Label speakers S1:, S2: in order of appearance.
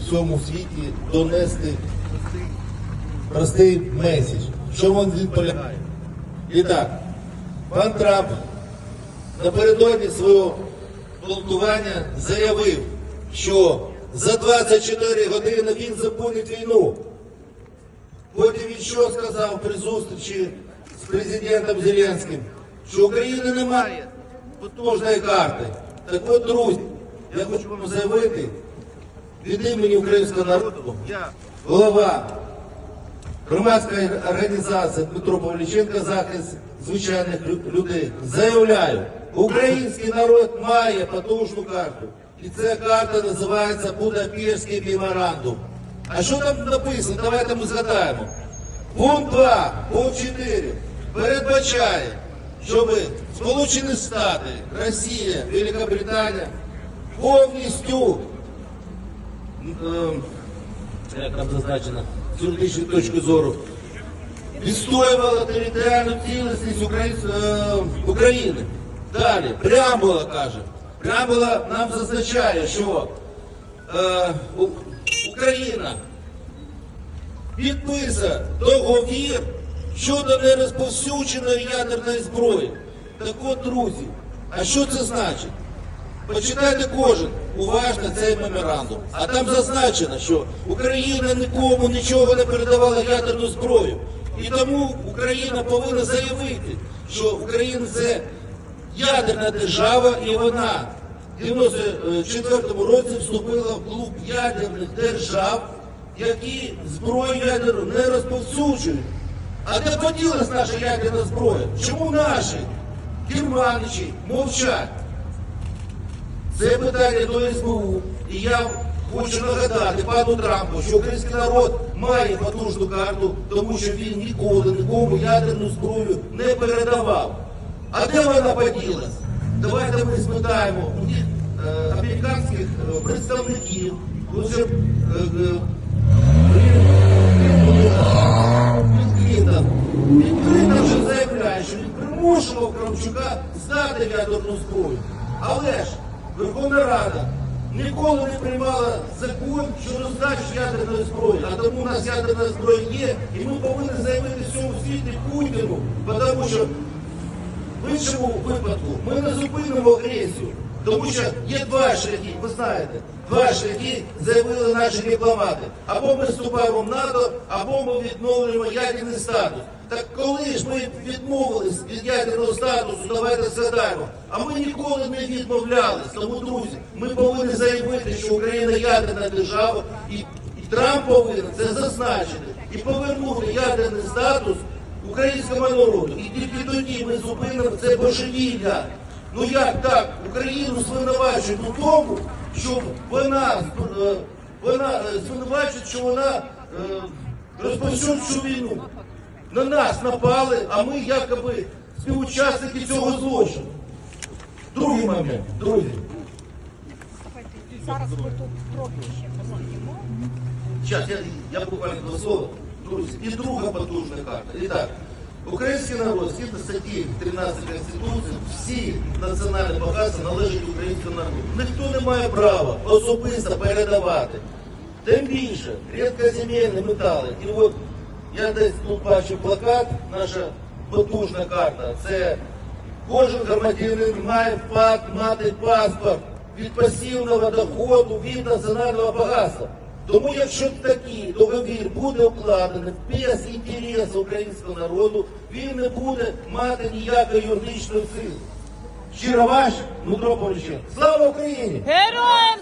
S1: всьому світі донести простий меседж. Чому він полягає? І так, пан Трамп напередодні свого балотування заявив, що за 24 години він зупинить війну. Потім він що сказав при зустрічі з президентом Зеленським? Що України немає потужної карти. Так от, друзі, я хочу вам заявити від імені українського народу, голова громадської організації Дмитро Павліченко захист звичайних людей. Заявляю, український народ має потужну карту. І ця карта називається Будапештський меморандум. А що там написано? Давайте ми згадаємо. Пункт 2, пункт 4 передбачає, щоб Сполучені Штати, Росія, Великобританія повністю як там зазначено, з юридичної точки зору, відстоювала територіальну цілісність е, України. Далі, преамбула каже. Преамбула нам зазначає, що е, Україна підписує договір щодо нерозповсюдженої ядерної зброї. Так от, друзі, а що це значить? Почитайте кожен уважно цей меморандум. А там зазначено, що Україна нікому нічого не передавала ядерну зброю. І тому Україна повинна заявити, що Україна це ядерна держава, і вона в 94-му році вступила в клуб ядерних держав, які зброю ядерну не розповсюджують. А де поділась наша ядерна зброя? Чому наші керманичі мовчать? Це питання до СБУ. І я хочу нагадати пану Трампу, що український народ має потужну карту, тому що він ніколи нікому ядерну зброю не передавав. А де вона поділась? Давайте ми спитаємо у них е, американських е, представників. Отже, е, е, Клінтон вже заявляє, що він примушував Кравчука здати ядерну зброю. Але ж Верховна Рада ніколи не приймала закон щодо здачі ядерної зброї, а тому у нас ядерна зброя є, і ми повинні заявити всьому світі Путіну, тому що в іншому випадку ми не зупинимо агресію. Тому що є два шляхи, ви знаєте, два шляхи заявили наші дипломати. Або ми вступаємо в НАТО, або ми відновлюємо ядерний статус. Так коли ж ми відмовились від ядерного статусу, давайте згадаємо. А ми ніколи не відмовлялись. Тому, друзі, ми повинні заявити, що Україна ядерна держава, і, і Трамп повинен це зазначити і повернути ядерний статус українському народу. І тільки тоді ми зупинимо це божевілля. Ну як так? Україну звинувачують у тому, що вона, е, вона е, звинувачують, що вона е, цю війну. На нас напали, а ми якоби співучасники цього злочину. Другий момент, друзі.
S2: Зараз ми тут трохи ще посидимо.
S1: Зараз я, я буквально два слова. Друзі, і друга потужна карта. І так, український народ, згідно статті 13 Конституції, всі національні багатства належать українському народу. Ніхто не має права особисто передавати. Тим більше, рідкоземельні метали. І от я десь тут бачу плакат, наша потужна карта. Це кожен громадянин має факт мати паспорт від пасивного доходу від національного багатства. Тому якщо такий договір буде укладений без інтересу українського народу, він не буде мати ніякої юридичної сили. Щиро ваш Дмитро Павліченко. Слава Україні!
S2: Героям